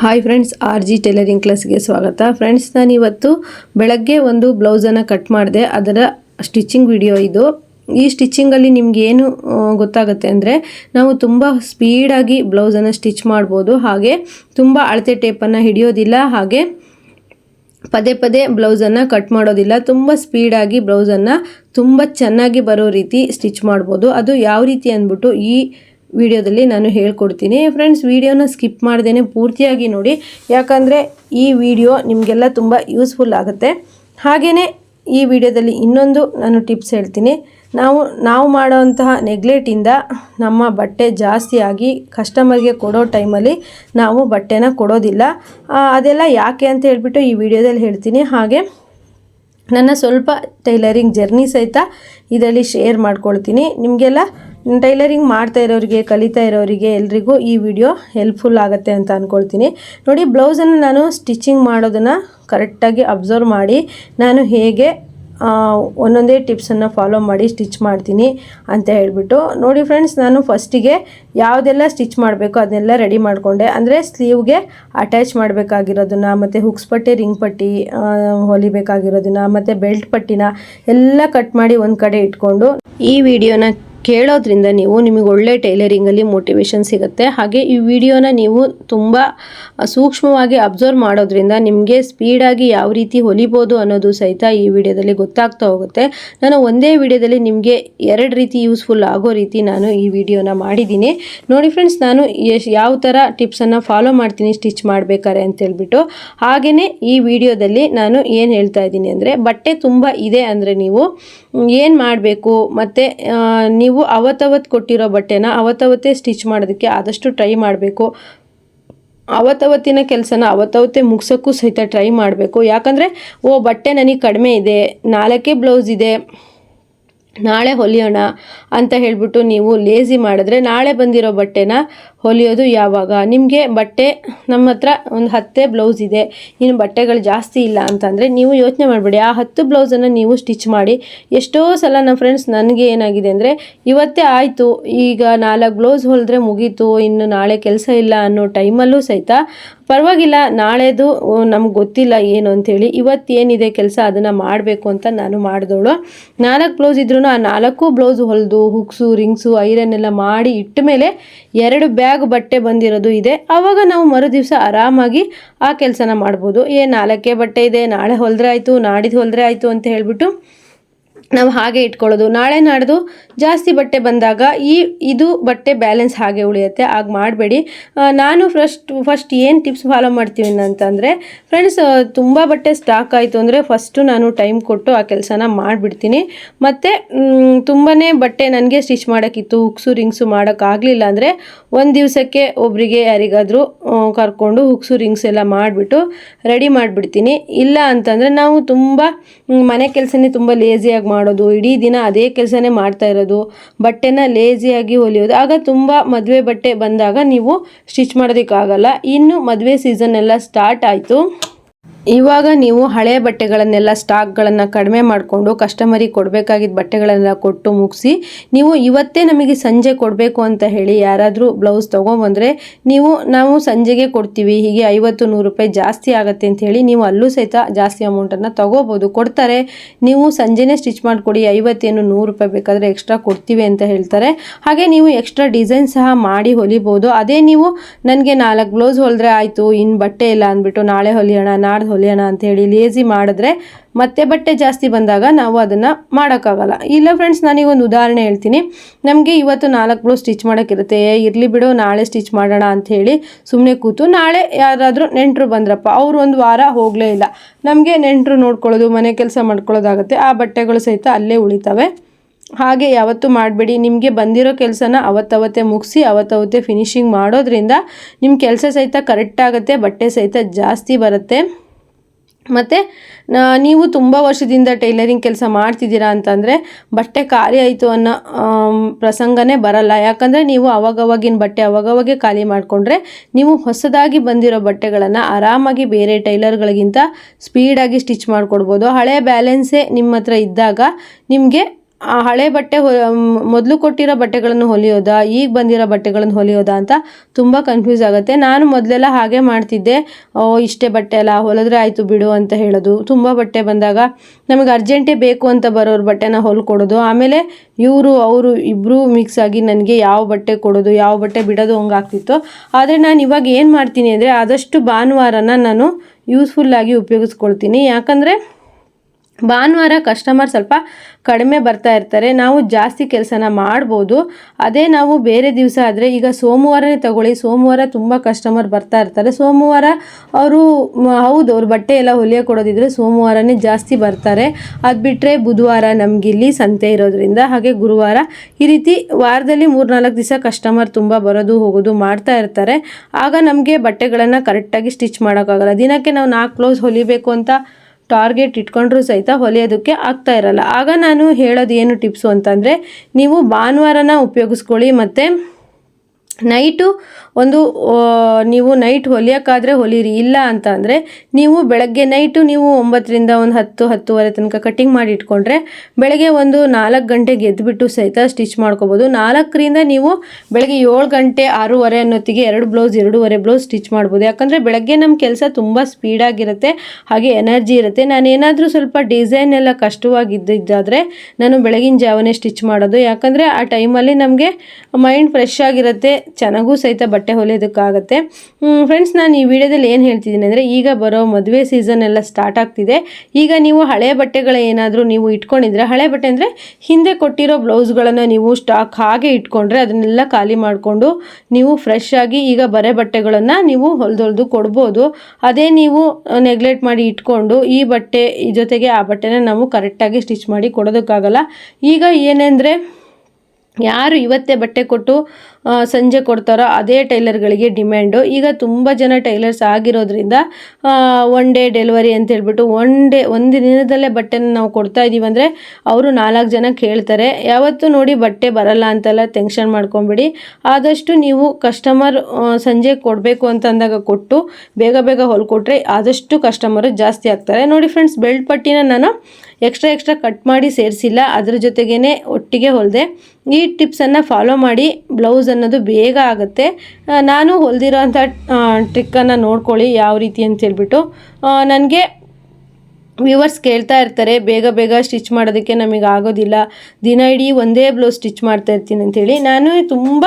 Hi friends R G tailoring ಕ್ಲಾಸ್ಗೆ ಸ್ವಾಗತ. Friends ನಾನು ಇವತ್ತು ಬೆಳಗ್ಗೆ ಒಂದು ಬ್ಲೌಸನ್ನು ಕಟ್ ಮಾಡಿದೆ. ಅದರ ಸ್ಟಿಚಿಂಗ್ ವಿಡಿಯೋ ಇದು. ಈ ಸ್ಟಿಚಿಂಗಲ್ಲಿ ನಿಮ್ಗೆ ಏನು ಗೊತ್ತಾಗುತ್ತೆ ಅಂದರೆ ನಾವು ತುಂಬ ಸ್ಪೀಡಾಗಿ ಬ್ಲೌಸನ್ನು ಸ್ಟಿಚ್ ಮಾಡ್ಬೋದು. ಹಾಗೆ ತುಂಬ ಅಳತೆ ಟೇಪನ್ನು ಹಿಡಿಯೋದಿಲ್ಲ. ಹಾಗೆ ಪದೇ ಪದೇ ಬ್ಲೌಸನ್ನು ಕಟ್ ಮಾಡೋದಿಲ್ಲ. ತುಂಬ ಸ್ಪೀಡಾಗಿ ಬ್ಲೌಸನ್ನು ತುಂಬ ಚೆನ್ನಾಗಿ ಬರೋ ರೀತಿ ಸ್ಟಿಚ್ ಮಾಡ್ಬೋದು. ಅದು ಯಾವ ರೀತಿ ಅಂದ್ಬಿಟ್ಟು ಈ ವಿಡಿಯೋದಲ್ಲಿ ನಾನು ಹೇಳ್ಕೊಡ್ತೀನಿ. ಫ್ರೆಂಡ್ಸ್ ವಿಡಿಯೋನ ಸ್ಕಿಪ್ ಮಾಡ್ದೇ ಪೂರ್ತಿಯಾಗಿ ನೋಡಿ. ಯಾಕಂದರೆ ಈ ವಿಡಿಯೋ ನಿಮಗೆಲ್ಲ ತುಂಬ ಯೂಸ್ಫುಲ್ ಆಗುತ್ತೆ. ಹಾಗೆಯೇ ಈ ವಿಡಿಯೋದಲ್ಲಿ ಇನ್ನೊಂದು ನಾನು ಟಿಪ್ಸ್ ಹೇಳ್ತೀನಿ. ನಾವು ನಾವು ಮಾಡೋವಂತಹ ನೆಗ್ಲೆಟಿಂದ ನಮ್ಮ ಬಟ್ಟೆ ಜಾಸ್ತಿಯಾಗಿ ಕಸ್ಟಮರ್ಗೆ ಕೊಡೋ ಟೈಮಲ್ಲಿ ನಾವು ಬಟ್ಟೆನ ಕೊಡೋದಿಲ್ಲ. ಅದೆಲ್ಲ ಯಾಕೆ ಅಂತ ಹೇಳಿಬಿಟ್ಟು ಈ ವಿಡಿಯೋದಲ್ಲಿ ಹೇಳ್ತೀನಿ. ಹಾಗೆ ನನ್ನ ಸ್ವಲ್ಪ ಟೈಲರಿಂಗ್ ಜರ್ನಿ ಸಹಿತ ಇದರಲ್ಲಿ ಶೇರ್ ಮಾಡ್ಕೊಳ್ತೀನಿ. ನಿಮಗೆಲ್ಲ ಟೈಲರಿಂಗ್ ಮಾಡ್ತಾ ಇರೋರಿಗೆ, ಕಲಿತಾ ಇರೋರಿಗೆ ಎಲ್ರಿಗೂ ಈ ವಿಡಿಯೋ ಹೆಲ್ಪ್ಫುಲ್ ಆಗುತ್ತೆ ಅಂತ ಅಂದ್ಕೊಳ್ತೀನಿ ನೋಡಿ ಬ್ಲೌಸನ್ನು ನಾನು ಸ್ಟಿಚಿಂಗ್ ಮಾಡೋದನ್ನು ಕರೆಕ್ಟಾಗಿ ಅಬ್ಸರ್ವ್ ಮಾಡಿ, ನಾನು ಹೇಗೆ ಒಂದೊಂದೇ ಟಿಪ್ಸನ್ನು ಫಾಲೋ ಮಾಡಿ ಸ್ಟಿಚ್ ಮಾಡ್ತೀನಿ ಅಂತ ಹೇಳಿಬಿಟ್ಟು. ನೋಡಿ ಫ್ರೆಂಡ್ಸ್ ನಾನು ಫಸ್ಟಿಗೆ ಯಾವುದೆಲ್ಲ ಸ್ಟಿಚ್ ಮಾಡಬೇಕು ಅದನ್ನೆಲ್ಲ ರೆಡಿ ಮಾಡಿಕೊಂಡೆ. ಅಂದರೆ ಸ್ಲೀವ್ಗೆ ಅಟ್ಯಾಚ್ ಮಾಡಬೇಕಾಗಿರೋದನ್ನು, ಮತ್ತು ಹುಕ್ಸ್ ಪಟ್ಟಿ ರಿಂಗ್ ಪಟ್ಟಿ ಹೊಲಿಬೇಕಾಗಿರೋದನ್ನ, ಮತ್ತು ಬೆಲ್ಟ್ ಪಟ್ಟಿನ ಎಲ್ಲ ಕಟ್ ಮಾಡಿ ಒಂದು ಕಡೆ ಇಟ್ಕೊಂಡು ಈ ವಿಡಿಯೋನ ಕೇಳೋದ್ರಿಂದ ನೀವು ನಿಮಗೆ ಒಳ್ಳೆ ಟೈಲರಿಂಗಲ್ಲಿ ಮೋಟಿವೇಶನ್ ಸಿಗುತ್ತೆ. ಹಾಗೆ ಈ ವಿಡಿಯೋನ ನೀವು ತುಂಬ ಸೂಕ್ಷ್ಮವಾಗಿ ಅಬ್ಸರ್ವ್ ಮಾಡೋದ್ರಿಂದ ನಿಮಗೆ ಸ್ಪೀಡಾಗಿ ಯಾವ ರೀತಿ ಹೊಲಿಬೋದು ಅನ್ನೋದು ಸಹಿತ ಈ ವಿಡಿಯೋದಲ್ಲಿ ಗೊತ್ತಾಗ್ತಾ ಹೋಗುತ್ತೆ. ನಾನು ಒಂದೇ ವಿಡಿಯೋದಲ್ಲಿ ನಿಮಗೆ ಎರಡು ರೀತಿ ಯೂಸ್ಫುಲ್ ಆಗೋ ರೀತಿ ನಾನು ಈ ವಿಡಿಯೋನ ಮಾಡಿದ್ದೀನಿ. ನೋಡಿ ಫ್ರೆಂಡ್ಸ್ ನಾನು ಎಷ್ಟು ಯಾವ ಥರ ಟಿಪ್ಸನ್ನು ಫಾಲೋ ಮಾಡ್ತೀನಿ ಸ್ಟಿಚ್ ಮಾಡಬೇಕಾರೆ ಅಂತ ಹೇಳ್ಬಿಟ್ಟು. ಹಾಗೆಯೇ ಈ ವಿಡಿಯೋದಲ್ಲಿ ನಾನು ಏನು ಹೇಳ್ತಾ ಇದ್ದೀನಿ ಅಂದರೆ ಬಟ್ಟೆ ತುಂಬ ಇದೆ ಅಂದರೆ ನೀವು ಏನು ಮಾಡಬೇಕು? ಮತ್ತು ನೀವು ಅವತ್ತವತ್ತು ಕೊಟ್ಟಿರೋ ಬಟ್ಟೆನ ಅವತ್ತವತ್ತೇ ಸ್ಟಿಚ್ ಮಾಡೋದಕ್ಕೆ ಆದಷ್ಟು ಟ್ರೈ ಮಾಡಬೇಕು. ಅವತ್ತವತ್ತಿನ ಕೆಲಸನ ಅವತ್ತವತ್ತೇ ಮುಗಿಸೋಕ್ಕೂ ಸಹಿತ ಟ್ರೈ ಮಾಡಬೇಕು. ಯಾಕಂದರೆ, ಓ, ಬಟ್ಟೆ ನನಗೆ ಕಡಿಮೆ ಇದೆ, ನಾಲ್ಕೇ ಬ್ಲೌಸ್ ಇದೆ, ನಾಳೆ ಹೊಲಿಯೋಣ ಅಂತ ಹೇಳಿಬಿಟ್ಟು ನೀವು ಲೇಸಿ ಮಾಡಿದ್ರೆ ನಾಳೆ ಬಂದಿರೋ ಬಟ್ಟೆನ ಹೊಲಿಯೋದು ಯಾವಾಗ? ನಿಮಗೆ ಬಟ್ಟೆ, ನಮ್ಮ ಹತ್ರ ಒಂದು ಹತ್ತೇ ಬ್ಲೌಸ್ ಇದೆ. ಇನ್ನು ಬಟ್ಟೆಗಳು ಜಾಸ್ತಿ ಇಲ್ಲ ಅಂತಂದರೆ ನೀವು ಯೋಚನೆ ಮಾಡಬೇಡಿ. ಆ ಹತ್ತು ಬ್ಲೌಸನ್ನು ನೀವು ಸ್ಟಿಚ್ ಮಾಡಿ. ಎಷ್ಟೋ ಸಲ ನಮ್ಮ ಫ್ರೆಂಡ್ಸ್ ನನಗೆ ಏನಾಗಿದೆ ಅಂದರೆ, ಇವತ್ತೇ ಆಯಿತು, ಈಗ ನಾಲ್ಕು ಬ್ಲೌಸ್ ಹೊಲಿದ್ರೆ ಮುಗೀತು, ಇನ್ನು ನಾಳೆ ಕೆಲಸ ಇಲ್ಲ ಅನ್ನೋ ಟೈಮಲ್ಲೂ ಸಹಿತ ಪರವಾಗಿಲ್ಲ, ನಾಳೆದು ನಮ್ಗೆ ಗೊತ್ತಿಲ್ಲ ಏನು ಅಂಥೇಳಿ ಇವತ್ತೇನಿದೆ ಕೆಲಸ ಅದನ್ನು ಮಾಡಬೇಕು ಅಂತ ನಾನು ಮಾಡಿದವಳು ನಾಲ್ಕು ಬ್ಲೌಸ್ ಇದ್ರೂ ಆ ನಾಲ್ಕು ಬ್ಲೌಸ್ ಹೊಲಿದು, ಹುಕ್ಸು, ರಿಂಗ್ಸು, ಐರನ್ ಎಲ್ಲ ಮಾಡಿ ಇಟ್ಟ ಮೇಲೆ ಎರಡು ಬ್ಯಾಗ್ ಬಟ್ಟೆ ಬಂದಿರೋದು ಇದೆ. ಆವಾಗ ನಾವು ಮರು ದಿವಸ ಆರಾಮಾಗಿ ಆ ಕೆಲಸನ ಮಾಡ್ಬೋದು. ಏ ನಾಲ್ಕೇ ಬಟ್ಟೆ ಇದೆ, ನಾಳೆ ಹೊಲಿದ್ರೆ ಆಯಿತು ನಾಡಿದ್ದು ಹೊಲಿದ್ರೆ ಆಯಿತು ಅಂತ ಹೇಳ್ಬಿಟ್ಟು ನಾವು ಹಾಗೆ ಇಟ್ಕೊಳ್ಳೋದು. ನಾಳೆ ನಾಡ್ದು ಜಾಸ್ತಿ ಬಟ್ಟೆ ಬಂದಾಗ ಈ, ಇದು ಬಟ್ಟೆ ಬ್ಯಾಲೆನ್ಸ್ ಹಾಗೆ ಉಳಿಯುತ್ತೆ. ಆಗ ಮಾಡಬೇಡಿ. ನಾನು ಫಸ್ಟ್ ಫಸ್ಟ್ ಏನು ಟಿಪ್ಸ್ ಫಾಲೋ ಮಾಡ್ತೀವಿ ಅಂತಂದರೆ ಫ್ರೆಂಡ್ಸ್ ತುಂಬ ಬಟ್ಟೆ ಸ್ಟಾಕ್ ಆಯಿತು ಅಂದರೆ ಫಸ್ಟು ನಾನು ಟೈಮ್ ಕೊಟ್ಟು ಆ ಕೆಲಸನ ಮಾಡಿಬಿಡ್ತೀನಿ. ಮತ್ತು ತುಂಬಾ ಬಟ್ಟೆ ನನಗೆ ಸ್ಟಿಚ್ ಮಾಡೋಕ್ಕಿತ್ತು ಹುಕ್ಸು ರಿಂಗ್ಸು ಮಾಡೋಕ್ಕಾಗಲಿಲ್ಲ ಅಂದರೆ ಒಂದು ದಿವಸಕ್ಕೆ ಒಬ್ಬರಿಗೆ ಯಾರಿಗಾದರೂ ಕರ್ಕೊಂಡು ಹುಕ್ಸು ರಿಂಗ್ಸ್ ಎಲ್ಲ ಮಾಡಿಬಿಟ್ಟು ರೆಡಿ ಮಾಡಿಬಿಡ್ತೀನಿ. ಇಲ್ಲ ಅಂತಂದರೆ ನಾವು ತುಂಬ ಮನೆ ಕೆಲಸನೇ ತುಂಬ ಲೇಸಿಯಾಗಿ ಮಾಡೋದು, ಇಡೀ ದಿನ ಅದೇ ಕೆಲಸನೇ ಮಾಡ್ತಾ ಇರೋದು, ಬಟ್ಟೆನ ಲೇಜಿಯಾಗಿ ಹೊಲಿಯೋದು, ಆಗ ತುಂಬ ಮದುವೆ ಬಟ್ಟೆ ಬಂದಾಗ ನೀವು ಸ್ಟಿಚ್ ಮಾಡೋದಕ್ಕಾಗಲ್ಲ. ಇನ್ನು ಮದುವೆ ಸೀಸನ್ ಎಲ್ಲ ಸ್ಟಾರ್ಟ್ ಆಯಿತು. ಇವಾಗ ನೀವು ಹಳೆ ಬಟ್ಟೆಗಳನ್ನೆಲ್ಲ ಸ್ಟಾಕ್ಗಳನ್ನು ಕಡಿಮೆ ಮಾಡಿಕೊಂಡು ಕಸ್ಟಮರಿಗೆ ಕೊಡಬೇಕಾಗಿದ್ದ ಬಟ್ಟೆಗಳನ್ನೆಲ್ಲ ಕೊಟ್ಟು ಮುಗಿಸಿ, ನೀವು ಇವತ್ತೇ ನಮಗೆ ಸಂಜೆ ಕೊಡಬೇಕು ಅಂತ ಹೇಳಿ ಯಾರಾದರೂ ಬ್ಲೌಸ್ ತೊಗೊಂಬಂದರೆ ನೀವು, ನಾವು ಸಂಜೆಗೆ ಕೊಡ್ತೀವಿ, ಹೀಗೆ ಐವತ್ತು ನೂರು ರೂಪಾಯಿ ಜಾಸ್ತಿ ಆಗುತ್ತೆ ಅಂತ ಹೇಳಿ ನೀವು ಅಲ್ಲೂ ಸಹಿತ ಜಾಸ್ತಿ ಅಮೌಂಟನ್ನು ತೊಗೋಬೋದು. ಕೊಡ್ತಾರೆ, ನೀವು ಸಂಜೆನೇ ಸ್ಟಿಚ್ ಮಾಡಿಕೊಡಿ, ಐವತ್ತೇನು ನೂರು ರೂಪಾಯಿ ಬೇಕಾದರೆ ಎಕ್ಸ್ಟ್ರಾ ಕೊಡ್ತೀವಿ ಅಂತ ಹೇಳ್ತಾರೆ. ಹಾಗೆ ನೀವು ಎಕ್ಸ್ಟ್ರಾ ಡಿಸೈನ್ ಸಹ ಮಾಡಿ ಹೊಲಿಬೋದು. ಅದೇ ನೀವು, ನನಗೆ ನಾಲ್ಕು ಬ್ಲೌಸ್ ಹೊಲಿದ್ರೆ ಆಯಿತು ಇನ್ನು ಬಟ್ಟೆ ಇಲ್ಲ ಅಂದ್ಬಿಟ್ಟು ನಾಳೆ ಹೊಲಿಯೋಣ, ನಾಡ್ದು ಹೊಲಿಯೋಣ ಅಂಥೇಳಿ ಲೇಜಿ ಮಾಡಿದ್ರೆ ಮತ್ತೆ ಬಟ್ಟೆ ಜಾಸ್ತಿ ಬಂದಾಗ ನಾವು ಅದನ್ನು ಮಾಡೋಕ್ಕಾಗಲ್ಲ. ಇಲ್ಲ ಫ್ರೆಂಡ್ಸ್ ನಾನೀಗ ಒಂದು ಉದಾಹರಣೆ ಹೇಳ್ತೀನಿ. ನಮಗೆ ಇವತ್ತು ನಾಲ್ಕು ಬ್ಲೌಸ್ ಸ್ಟಿಚ್ ಮಾಡೋಕ್ಕಿರುತ್ತೆ. ಇರಲಿ ಬಿಡು, ನಾಳೆ ಸ್ಟಿಚ್ ಮಾಡೋಣ ಅಂತ ಹೇಳಿ ಸುಮ್ಮನೆ ಕೂತು ನಾಳೆ ಯಾರಾದರೂ ನೆಂಟರು ಬಂದ್ರಪ್ಪ, ಅವರು ಒಂದು ವಾರ ಹೋಗಲೇ ಇಲ್ಲ. ನಮಗೆ ನೆಂಟರು ನೋಡ್ಕೊಳ್ಳೋದು, ಮನೆ ಕೆಲಸ ಮಾಡ್ಕೊಳ್ಳೋದಾಗುತ್ತೆ. ಆ ಬಟ್ಟೆಗಳು ಸಹಿತ ಅಲ್ಲೇ ಉಳಿತವೆ. ಹಾಗೆ ಯಾವತ್ತೂ ಮಾಡಬೇಡಿ. ನಿಮಗೆ ಬಂದಿರೋ ಕೆಲಸನ ಅವತ್ತವತ್ತೇ ಮುಗಿಸಿ, ಅವತ್ತವತ್ತೇ ಫಿನಿಶಿಂಗ್ ಮಾಡೋದ್ರಿಂದ ನಿಮ್ಮ ಕೆಲಸ ಸಹಿತ ಕರೆಕ್ಟಾಗುತ್ತೆ ಬಟ್ಟೆ ಸಹಿತ ಜಾಸ್ತಿ ಬರುತ್ತೆ. ಮತ್ತು ನೀವು ತುಂಬ ವರ್ಷದಿಂದ ಟೈಲರಿಂಗ್ ಕೆಲಸ ಮಾಡ್ತಿದ್ದೀರಾ ಅಂತಂದರೆ ಬಟ್ಟೆ ಖಾಲಿ ಆಯಿತು ಅನ್ನೋ ಪ್ರಸಂಗನೇ ಬರಲ್ಲ. ಯಾಕಂದರೆ ನೀವು ಅವಾಗವಾಗಿನ ಬಟ್ಟೆ ಅವಾಗವಾಗೆ ಖಾಲಿ ಮಾಡಿಕೊಂಡ್ರೆ ನೀವು ಹೊಸದಾಗಿ ಬಂದಿರೋ ಬಟ್ಟೆಗಳನ್ನು ಆರಾಮಾಗಿ ಬೇರೆ ಟೈಲರ್ಗಳಿಗಿಂತ ಸ್ಪೀಡಾಗಿ ಸ್ಟಿಚ್ ಮಾಡಿಕೊಡ್ಬೋದು. ಹಳೆ ಬ್ಯಾಲೆನ್ಸೇ ನಿಮ್ಮ ಹತ್ರ ಇದ್ದಾಗ ನಿಮಗೆ ಆ ಹಳೆ ಬಟ್ಟೆ ಮೊದಲು ಕೊಟ್ಟಿರೋ ಬಟ್ಟೆಗಳನ್ನು ಹೊಲಿಯೋದಾ, ಈಗ ಬಂದಿರೋ ಬಟ್ಟೆಗಳನ್ನು ಹೊಲಿಯೋದಾ ಅಂತ ತುಂಬ ಕನ್ಫ್ಯೂಸ್ ಆಗುತ್ತೆ. ನಾನು ಮೊದಲೆಲ್ಲ ಹಾಗೆ ಮಾಡ್ತಿದ್ದೆ. ಓ, ಇಷ್ಟೇ ಬಟ್ಟೆ ಅಲ್ಲ, ಹೊಲಿದ್ರೆ ಆಯಿತು ಬಿಡು ಅಂತ ಹೇಳೋದು. ತುಂಬ ಬಟ್ಟೆ ಬಂದಾಗ ನಮಗೆ ಅರ್ಜೆಂಟೇ ಬೇಕು ಅಂತ ಬರೋರು ಬಟ್ಟೆನ ಹೊಲ್ಕೊಡೋದು. ಆಮೇಲೆ ಇವರು, ಅವರು ಇಬ್ಬರೂ ಮಿಕ್ಸ್ ಆಗಿ ನನಗೆ ಯಾವ ಬಟ್ಟೆ ಕೊಡೋದು, ಯಾವ ಬಟ್ಟೆ ಬಿಡೋದು ಹಂಗಾಗ್ತಿತ್ತು ಆದರೆ ನಾನು ಇವಾಗ ಏನು ಮಾಡ್ತೀನಿ ಅಂದರೆ ಆದಷ್ಟು ಭಾನುವಾರನ ನಾನು ಯೂಸ್ಫುಲ್ಲಾಗಿ ಉಪಯೋಗಿಸ್ಕೊಳ್ತೀನಿ. ಯಾಕಂದರೆ ಭಾನುವಾರ ಕಸ್ಟಮರ್ ಸ್ವಲ್ಪ ಕಡಿಮೆ ಬರ್ತಾ ಇರ್ತಾರೆ. ನಾವು ಜಾಸ್ತಿ ಕೆಲಸನ ಮಾಡ್ಬೋದು. ಅದೇ ನಾವು ಬೇರೆ ದಿವಸ ಆದರೆ ಈಗ ಸೋಮವಾರನೇ ತಗೊಳ್ಳಿ. ಸೋಮವಾರ ತುಂಬ ಕಸ್ಟಮರ್ ಬರ್ತಾ ಇರ್ತಾರೆ. ಸೋಮವಾರ ಅವರು ಹೌದು, ಅವ್ರು ಬಟ್ಟೆ ಎಲ್ಲ ಹೊಲಿಯೋ ಕೊಡೋದಿದ್ರೆ ಸೋಮವಾರನೇ ಜಾಸ್ತಿ ಬರ್ತಾರೆ. ಅದು ಬಿಟ್ಟರೆ ಬುಧವಾರ ನಮಗಿಲ್ಲಿ ಸಂತೆ ಇರೋದ್ರಿಂದ, ಹಾಗೆ ಗುರುವಾರ ಈ ರೀತಿ ವಾರದಲ್ಲಿ ಮೂರು ನಾಲ್ಕು ದಿವಸ ಕಸ್ಟಮರ್ ತುಂಬ ಬರೋದು, ಹೋಗೋದು ಮಾಡ್ತಾ ಇರ್ತಾರೆ. ಆಗ ನಮಗೆ ಬಟ್ಟೆಗಳನ್ನು ಕರೆಕ್ಟಾಗಿ ಸ್ಟಿಚ್ ಮಾಡೋಕ್ಕಾಗಲ್ಲ. ದಿನಕ್ಕೆ ನಾವು ನಾಲ್ಕು ಕ್ಲೋಸ್ ಹೊಲಿಬೇಕು ಅಂತ ಟಾರ್ಗೆಟ್ ಇಟ್ಕೊಂಡ್ರೂ ಸಹಿತ ಹೊಲಿಯೋದಕ್ಕೆ ಆಗ್ತಾ ಇರಲ್ಲ. ಆಗ ನಾನು ಹೇಳೋದು ಏನು ಟಿಪ್ಸು ಅಂತಂದರೆ, ನೀವು ಭಾನುವಾರನ ಉಪಯೋಗಿಸ್ಕೊಳ್ಳಿ ಮತ್ತು ನೈಟು ಒಂದು ನೀವು ನೈಟ್ ಹೊಲಿಯೋಕ್ಕಾದರೆ ಹೊಲೀರಿ, ಇಲ್ಲ ಅಂತ ಅಂದರೆ ನೀವು ಬೆಳಗ್ಗೆ ನೈಟು ನೀವು ಒಂಬತ್ತರಿಂದ ಒಂದು ಹತ್ತು, ಹತ್ತುವರೆ ತನಕ ಕಟ್ಟಿಂಗ್ ಮಾಡಿ ಇಟ್ಕೊಂಡ್ರೆ ಬೆಳಗ್ಗೆ ಒಂದು ನಾಲ್ಕು ಗಂಟೆಗೆ ಎದ್ದುಬಿಟ್ಟು ಸಹಿತ ಸ್ಟಿಚ್ ಮಾಡ್ಕೋಬೋದು. ನಾಲ್ಕರಿಂದ ನೀವು ಬೆಳಗ್ಗೆ ಏಳು ಗಂಟೆ ಆರೂವರೆ ಅನ್ನೋತ್ತಿಗೆ ಎರಡು ಬ್ಲೌಸ್ ಎರಡೂವರೆ ಬ್ಲೌಸ್ ಸ್ಟಿಚ್ ಮಾಡ್ಬೋದು. ಯಾಕಂದರೆ ಬೆಳಗ್ಗೆ ನಮ್ಮ ಕೆಲಸ ತುಂಬ ಸ್ಪೀಡಾಗಿರುತ್ತೆ ಹಾಗೆ ಎನರ್ಜಿ ಇರುತ್ತೆ. ನಾನೇನಾದರೂ ಸ್ವಲ್ಪ ಡಿಸೈನ್ ಎಲ್ಲ ಕಷ್ಟವಾಗಿದ್ದಿದ್ದಾದರೆ ನಾನು ಬೆಳಗಿನ ಜಾವನೇ ಸ್ಟಿಚ್ ಮಾಡೋದು. ಯಾಕಂದರೆ ಆ ಟೈಮಲ್ಲಿ ನಮಗೆ ಮೈಂಡ್ ಫ್ರೆಶ್ ಆಗಿರುತ್ತೆ ಚೆನ್ನಾಗೂ ಸಹಿತ ಬಟ್ಟೆ ಹೊಲಿಯೋದಕ್ಕಾಗತ್ತೆ. ಫ್ರೆಂಡ್ಸ್ ನಾನು ಈ ವಿಡಿಯೋದಲ್ಲಿ ಏನು ಹೇಳ್ತಿದ್ದೀನಿ ಅಂದರೆ ಈಗ ಬರೋ ಮದುವೆ ಸೀಸನ್ ಎಲ್ಲ ಸ್ಟಾರ್ಟ್ ಆಗ್ತಿದೆ. ಈಗ ನೀವು ಹಳೆ ಬಟ್ಟೆಗಳ ಏನಾದರೂ ನೀವು ಇಟ್ಕೊಂಡಿದ್ರೆ, ಹಳೆ ಬಟ್ಟೆ ಅಂದರೆ ಹಿಂದೆ ಕೊಟ್ಟಿರೋ ಬ್ಲೌಸ್ಗಳನ್ನು ನೀವು ಸ್ಟಾಕ್ ಹಾಗೆ ಇಟ್ಕೊಂಡ್ರೆ ಅದನ್ನೆಲ್ಲ ಖಾಲಿ ಮಾಡಿಕೊಂಡು ನೀವು ಫ್ರೆಶ್ ಆಗಿ ಈಗ ಬರೆ ಬಟ್ಟೆಗಳನ್ನು ನೀವು ಹೊಲಿದೊಳ್ದು ಕೊಡ್ಬೋದು. ಅದೇ ನೀವು ನೆಗ್ಲೆಕ್ಟ್ ಮಾಡಿ ಇಟ್ಕೊಂಡು ಈ ಬಟ್ಟೆ ಜೊತೆಗೆ ಆ ಬಟ್ಟೆನ ನಾವು ಕರೆಕ್ಟಾಗಿ ಸ್ಟಿಚ್ ಮಾಡಿ ಕೊಡೋದಕ್ಕಾಗಲ್ಲ. ಈಗ ಏನೆಂದರೆ ಯಾರು ಇವತ್ತೇ ಬಟ್ಟೆ ಕೊಟ್ಟು ಸಂಜೆ ಕೊಡ್ತಾರೋ ಅದೇ ಟೈಲರ್ಗಳಿಗೆ ಡಿಮ್ಯಾಂಡು. ಈಗ ತುಂಬ ಜನ ಟೈಲರ್ಸ್ ಆಗಿರೋದ್ರಿಂದ ಒನ್ ಡೇ ಡೆಲಿವರಿ ಅಂತ ಹೇಳ್ಬಿಟ್ಟು ಒನ್ ಡೇ ಒಂದು ದಿನದಲ್ಲೇ ಬಟ್ಟೆನ ನಾವು ಕೊಡ್ತಾ ಇದ್ದೀವಿ ಅಂದರೆ ಅವರು ನಾಲ್ಕು ಜನ ಕೇಳ್ತಾರೆ. ಯಾವತ್ತೂ ನೋಡಿ ಬಟ್ಟೆ ಬರಲ್ಲ ಅಂತೆಲ್ಲ ಟೆನ್ಷನ್ ಮಾಡ್ಕೊಂಬಿಡಿ. ಆದಷ್ಟು ನೀವು ಕಸ್ಟಮರ್ ಸಂಜೆ ಕೊಡಬೇಕು ಅಂತ ಅಂದಾಗ ಕೊಟ್ಟು, ಬೇಗ ಬೇಗ ಹೊಲ್ಕೊಟ್ರೆ ಆದಷ್ಟು ಕಸ್ಟಮರು ಜಾಸ್ತಿ ಆಗ್ತಾರೆ. ನೋಡಿ ಫ್ರೆಂಡ್ಸ್ ಬೆಲ್ಟ್ ಪಟ್ಟಿನ ನಾನು ಎಕ್ಸ್ಟ್ರಾ ಎಕ್ಸ್ಟ್ರಾ ಕಟ್ ಮಾಡಿ ಸೇರಿಸಿಲ್ಲ. ಅದ್ರ ಜೊತೆಗೇ ಒಟ್ಟಿಗೆ ಹೊಲಿದೆ. ಈ ಟಿಪ್ಸನ್ನು ಫಾಲೋ ಮಾಡಿ ಬ್ಲೌಸ್ ಅನ್ನೋದು ಬೇಗ ಆಗುತ್ತೆ. ನಾನು ಹೊಲಿದಿರೋ ಅಂಥ ಟ್ರಿಕ್ಕನ್ನು ನೋಡ್ಕೊಳ್ಳಿ ಯಾವ ರೀತಿ ಅಂತ ಹೇಳ್ಬಿಟ್ಟು. ನನಗೆ ವ್ಯೂವರ್ಸ್ ಕೇಳ್ತಾ ಇರ್ತಾರೆ, ಬೇಗ ಬೇಗ ಸ್ಟಿಚ್ ಮಾಡೋದಕ್ಕೆ ನಮಗೆ ಆಗೋದಿಲ್ಲ. ದಿನ ಇಡೀ ಒಂದೇ ಬ್ಲೌಸ್ ಸ್ಟಿಚ್ ಮಾಡ್ತಾ ಇರ್ತೀನಿ ಅಂಥೇಳಿ ನಾನು ತುಂಬ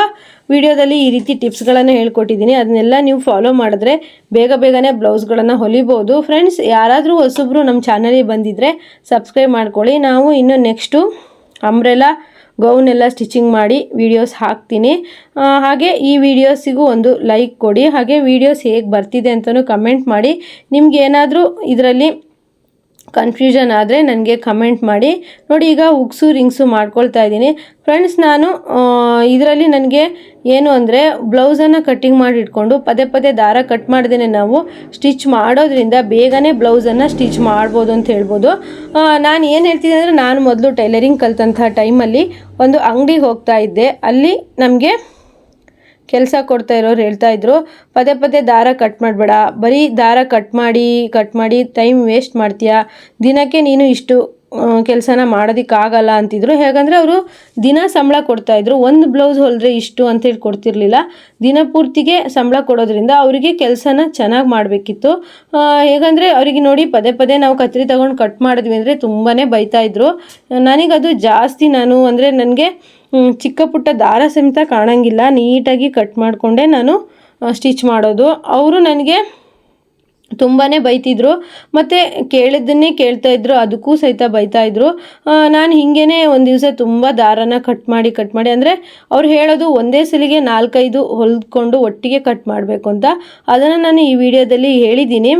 ವಿಡಿಯೋದಲ್ಲಿ ಈ ರೀತಿ ಟಿಪ್ಸ್ಗಳನ್ನು ಹೇಳ್ಕೊಟ್ಟಿದ್ದೀನಿ. ಅದನ್ನೆಲ್ಲ ನೀವು ಫಾಲೋ ಮಾಡಿದ್ರೆ ಬೇಗ ಬೇಗನೆ ಬ್ಲೌಸ್ಗಳನ್ನು ಹೊಲಿಬೋದು. ಫ್ರೆಂಡ್ಸ್ ಯಾರಾದರೂ ಹೊಸಬ್ರು ನಮ್ಮ ಚಾನಲಿಗೆ ಬಂದಿದ್ದರೆ ಸಬ್ಸ್ಕ್ರೈಬ್ ಮಾಡ್ಕೊಳ್ಳಿ. ನಾವು ಇನ್ನು ನೆಕ್ಸ್ಟು ಅಂಬ್ರೆಲಾ ಗೌನ್ ಎಲ್ಲ ಸ್ಟಿಚಿಂಗ್ ಮಾಡಿ ವೀಡಿಯೋಸ್ ಹಾಕ್ತೀನಿ. ಹಾಗೆ ಈ ವಿಡಿಯೋಸಿಗೂ ಒಂದು ಲೈಕ್ ಕೊಡಿ. ಹಾಗೆ ವೀಡಿಯೋಸ್ ಹೇಗೆ ಬರ್ತಿದೆ ಅಂತಲೂ ಕಮೆಂಟ್ ಮಾಡಿ. ನಿಮ್ಗೆ ಏನಾದರೂ ಇದರಲ್ಲಿ ಕನ್ಫ್ಯೂಷನ್ ಆದರೆ ನನಗೆ ಕಮೆಂಟ್ ಮಾಡಿ. ನೋಡಿ, ಈಗ ಉಕ್ಸು ರಿಂಗ್ಸು ಮಾಡ್ಕೊಳ್ತಾ ಇದ್ದೀನಿ. ಫ್ರೆಂಡ್ಸ್ ನಾನು ಇದರಲ್ಲಿ ನನಗೆ ಏನು ಅಂದರೆ ಬ್ಲೌಸನ್ನು ಕಟ್ಟಿಂಗ್ ಮಾಡಿ ಇಟ್ಕೊಂಡು ಪದೇ ಪದೇ ದಾರ ಕಟ್ ಮಾಡ್ದೇ ನಾವು. ಸ್ಟಿಚ್ ಮಾಡೋದ್ರಿಂದ ಬೇಗನೆ ಬ್ಲೌಸನ್ನು ಸ್ಟಿಚ್ ಮಾಡ್ಬೋದು ಅಂತ ಹೇಳ್ಬೋದು. ನಾನು ಏನು ಹೇಳ್ತೀನಿ ಅಂದರೆ ನಾನು ಮೊದಲು ಟೈಲರಿಂಗ್ ಕಲ್ತಂಥ ಟೈಮಲ್ಲಿ ಒಂದು ಅಂಗಡಿಗೆ ಹೋಗ್ತಾ ಇದ್ದೆ. ಅಲ್ಲಿ ನಮಗೆ ಕೆಲಸ ಕೊಡ್ತಾ ಇರೋರು ಹೇಳ್ತಾ ಇದ್ರು. ಪದೇ ಪದೇ ದಾರ ಕಟ್ ಮಾಡಬೇಡ. ಬರೀ ದಾರ ಕಟ್ ಮಾಡಿ ಕಟ್ ಮಾಡಿ ಟೈಮ್ ವೇಸ್ಟ್ ಮಾಡ್ತೀಯಾ? ದಿನಕ್ಕೆ ನೀನು ಇಷ್ಟು ಕೆಲಸನ ಮಾಡೋದಕ್ಕಾಗಲ್ಲ ಅಂತಿದ್ರು. ಹೇಗಂದರೆ ಅವರು ದಿನ ಸಂಬಳ ಕೊಡ್ತಾಯಿದ್ರು ಒಂದು ಬ್ಲೌಸ್ ಹೊಲಿದ್ರೆ ಇಷ್ಟು ಅಂತೇಳಿ ಕೊಡ್ತಿರ್ಲಿಲ್ಲ. ದಿನ ಪೂರ್ತಿಗೆ ಸಂಬಳ ಕೊಡೋದ್ರಿಂದ ಅವರಿಗೆ ಕೆಲಸನ ಚೆನ್ನಾಗಿ ಮಾಡಬೇಕಿತ್ತು. ಹೇಗಂದರೆ ಅವರಿಗೆ ನೋಡಿ ಪದೇ ಪದೇ ನಾವು ಕತ್ರಿ ತಗೊಂಡು ಕಟ್ ಮಾಡಿದ್ವಿ ಅಂದರೆ ತುಂಬಾ ಬೈತಾಯಿದ್ರು ನನಗದು ಜಾಸ್ತಿ ನಾನು ಅಂದರೆ ನನಗೆ ಚಿಕ್ಕ ಪುಟ್ಟ ದಾರ ಸಮೇತ ಕಾಣಂಗಿಲ್ಲ. ನೀಟಾಗಿ ಕಟ್ ಮಾಡಿಕೊಂಡೆ ನಾನು ಸ್ಟಿಚ್ ಮಾಡೋದು. ಅವರು ನನಗೆ ತುಂಬಾ ಬೈತಿದ್ರು. ಮತ್ತು ಕೇಳಿದ್ದನ್ನೇ ಕೇಳ್ತಾ ಇದ್ರು, ಅದಕ್ಕೂ ಸಹಿತ ಬೈತಾ ಇದ್ರು. ನಾನು ಹೀಗೇ ಒಂದು ದಿವಸ ತುಂಬ ದಾರನ ಕಟ್ ಮಾಡಿ ಕಟ್ ಮಾಡಿ, ಅಂದರೆ ಅವ್ರು ಹೇಳೋದು ಒಂದೇ ಸಲಿಗೆ ನಾಲ್ಕೈದು ಹೊಲ್ಕೊಂಡು ಒಟ್ಟಿಗೆ ಕಟ್ ಮಾಡಬೇಕು ಅಂತ. ಅದನ್ನು ನಾನು ಈ ವಿಡಿಯೋದಲ್ಲಿ ಹೇಳಿದ್ದೀನಿ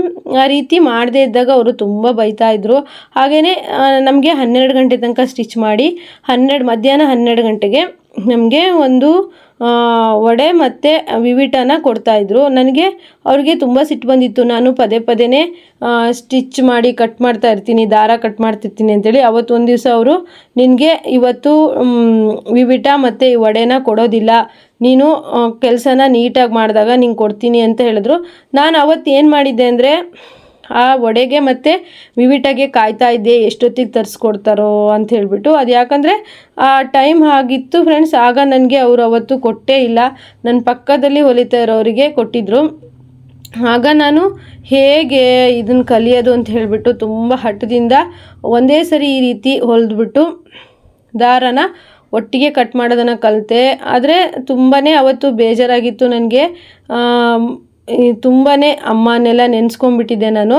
ಆ ರೀತಿ ಮಾಡದೇ ಇದ್ದಾಗ ಅವರು ತುಂಬ ಬೈತಾ ಇದ್ರು. ಹಾಗೆಯೇ ನಮಗೆ ಹನ್ನೆರಡು ಗಂಟೆ ತನಕ ಸ್ಟಿಚ್ ಮಾಡಿ, ಹನ್ನೆರಡು, ಮಧ್ಯಾಹ್ನ ಹನ್ನೆರಡು ಗಂಟೆಗೆ ನಮಗೆ ಒಂದು ವಡೆ ಮತ್ತು ವಿವಿಟನ ಕೊಡ್ತಾಯಿದ್ರು ನನಗೆ ಅವ್ರಿಗೆ ತುಂಬ ಸಿಟ್ಟು ಬಂದಿತ್ತು. ನಾನು ಪದೇ ಪದೇ ಸ್ಟಿಚ್ ಮಾಡಿ ಕಟ್ ಮಾಡ್ತಾ ಇರ್ತೀನಿ, ದಾರ ಕಟ್ ಮಾಡ್ತಿರ್ತೀನಿ ಅಂತೇಳಿ ಅವತ್ತು ಒಂದು ದಿವಸ ಅವರು ನಿನಗೆ ಇವತ್ತು ವಿವಿಟ ಮತ್ತು ಈ ವಡೆನ ಕೊಡೋದಿಲ್ಲ. ನೀನು ಕೆಲಸನ ನೀಟಾಗಿ ಮಾಡಿದಾಗ ನಿಂಗೆ ಕೊಡ್ತೀನಿ ಅಂತ ಹೇಳಿದ್ರು. ನಾನು ಅವತ್ತು ಏನು ಮಾಡಿದ್ದೆ ಅಂದರೆ ಆ ಒಡೆಗೆ ಮತ್ತು ವಿವಿಟಾಗೆ ಕಾಯ್ತಾ ಇದ್ದೆ, ಎಷ್ಟೊತ್ತಿಗೆ ತರಿಸ್ಕೊಡ್ತಾರೋ ಅಂತ ಹೇಳಿಬಿಟ್ಟು. ಅದು ಯಾಕಂದರೆ ಆ ಟೈಮ್ ಆಗಿತ್ತು ಫ್ರೆಂಡ್ಸ್, ಆಗ ನನಗೆ ಅವರು ಅವತ್ತು ಕೊಟ್ಟೇ ಇಲ್ಲ. ನನ್ನ ಪಕ್ಕದಲ್ಲಿ ಹೊಲಿತಾ ಇರೋರಿಗೆ ಕೊಟ್ಟಿದ್ದರು ಆಗ ನಾನು ಹೇಗೆ ಇದನ್ನು ಕಲಿಯೋದು ಅಂತ ಹೇಳಿಬಿಟ್ಟು ತುಂಬ ಹಠದಿಂದ ಒಂದೇ ಸರಿ ಈ ರೀತಿ ಹೊಲಿದ್ಬಿಟ್ಟು ದಾರನ ಒಟ್ಟಿಗೆ ಕಟ್ ಮಾಡೋದನ್ನು ಕಲಿತೆ. ಆದರೆ ತುಂಬಾ ಅವತ್ತು ಬೇಜಾರಾಗಿತ್ತು ನನಗೆ. ತುಂಬಾ ಅಮ್ಮನೆಲ್ಲ ನೆನೆಸ್ಕೊಂಡ್ಬಿಟ್ಟಿದ್ದೆ ನಾನು.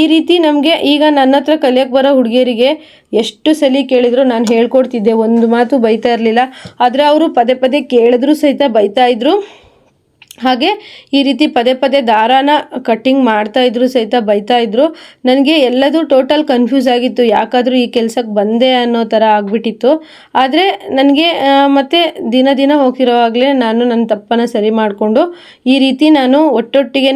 ಈ ರೀತಿ ನಮಗೆ ಈಗ ನನ್ನ ಹತ್ರ ಕಲಿಯೋಕ್ಕೆ ಬರೋ ಹುಡುಗಿಯರಿಗೆ ಎಷ್ಟು ಸಲ ಕೇಳಿದ್ರು ನಾನು ಹೇಳ್ಕೊಡ್ತಿದ್ದೆ, ಒಂದು ಮಾತು ಬೈತಾ ಇರಲಿಲ್ಲ. ಆದರೆ ಅವರು ಪದೇ ಪದೇ ಕೇಳಿದ್ರು ಸಹಿತ ಬೈತಾ ಇದ್ರು. ಹಾಗೆ ಈ ರೀತಿ ಪದೇ ಪದೇ ದಾರಾನ ಕಟ್ಟಿಂಗ್ ಮಾಡ್ತಾ ಇದ್ರು ಸಹಿತ ಬೈತಾ ಇದ್ರು. ನನಗೆ ಎಲ್ಲದೂ ಟೋಟಲ್ ಕನ್ಫ್ಯೂಸ್ ಆಗಿತ್ತು, ಯಾಕಾದರೂ ಈ ಕೆಲಸಕ್ಕೆ ಬಂದೆ ಅನ್ನೋ ಥರ ಆಗಿಬಿಟ್ಟಿತ್ತು. ಆದರೆ ನನಗೆ ಮತ್ತೆ ದಿನ ದಿನ ಹೋಗ್ತಿರೋವಾಗಲೇ ನಾನು ನನ್ನ ತಪ್ಪನ್ನು ಸರಿ ಮಾಡಿಕೊಂಡು ಈ ರೀತಿ ನಾನು ಒಟ್ಟೊಟ್ಟಿಗೆ